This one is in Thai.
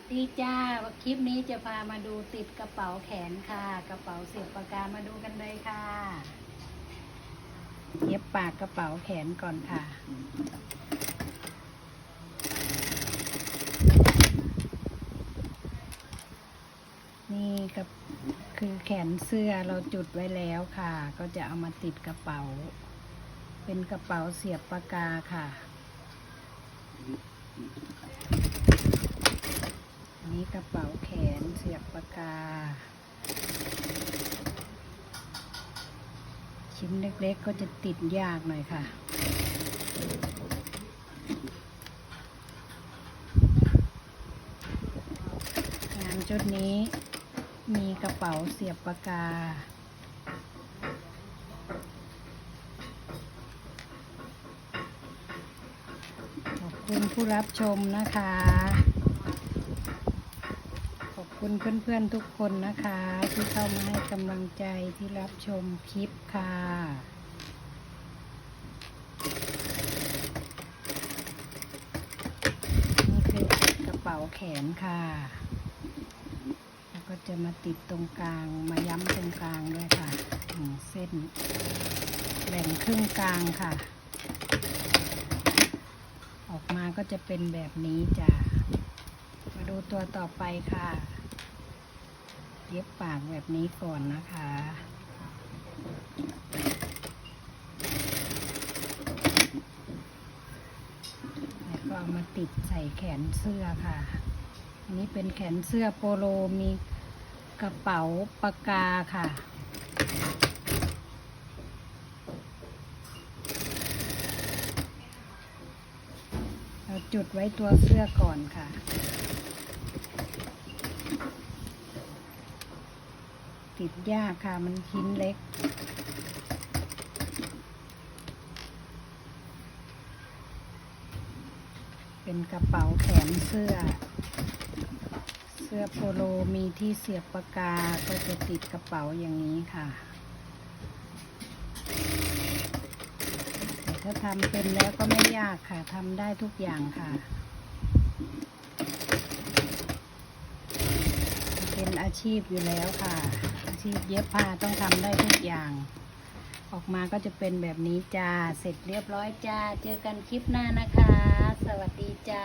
สดีจ้าคลิปนี้จะพามาดูติดกระเป๋าแขนค่ะ กระเป๋าเสียบปากกามาดูกันเลยค่ะเย็บปากกระเป๋าแขนก่อนค่ะนี่กับคือแขนเสื้อเราจุดไว้แล้วค่ะ ก็จะเอามาติดกระเป๋า เป็นกระเป๋าเสียบปากกาค่ะ นี้กระเป๋าแขนเสียบปากกา ชิ้นเล็กๆก็จะติดยากหน่อยค่ะงานชุดนี้มีกระเป๋าเสียบปากกาขอบคุณผู้รับชมนะคะ คุณเพื่อนๆทุกคนนะคะ ที่เข้ามาให้กำลังใจที่รับชมคลิปค่ะนี่คือกระเป๋าแขนค่ะ แล้วก็จะมาติดตรงกลางมาย้ำตรงกลางด้วยค่ะหนึ่งเส้นแบ่งครึ่งกลางค่ะ ออกมาก็จะเป็นแบบนี้จ้ะมาดูตัวต่อไปค่ะ เย็บปากแบบนี้ก่อนนะคะ แล้วก็เอามาติดใส่แขนเสื้อค่ะ อันนี้เป็นแขนเสื้อโปโลมีกระเป๋าปากกาค่ะเราจุดไว้ตัวเสื้อก่อนค่ะ ติดยากค่ะ มันชิ้นเล็ก เป็นกระเป๋าแขนเสื้อ เสื้อโปโลมีที่เสียบปากกา ก็จะติดกระเป๋าอย่างนี้ค่ะแต่ถ้าทำเป็นแล้วก็ไม่ยากค่ะทำได้ทุกอย่างค่ะเป็นอาชีพอยู่แล้วค่ะ ชีพเย็บผ้าต้องทำได้ทุกอย่าง ออกมาก็จะเป็นแบบนี้จ้า เสร็จเรียบร้อยจ้า เจอกันคลิปหน้านะคะ สวัสดีจ้า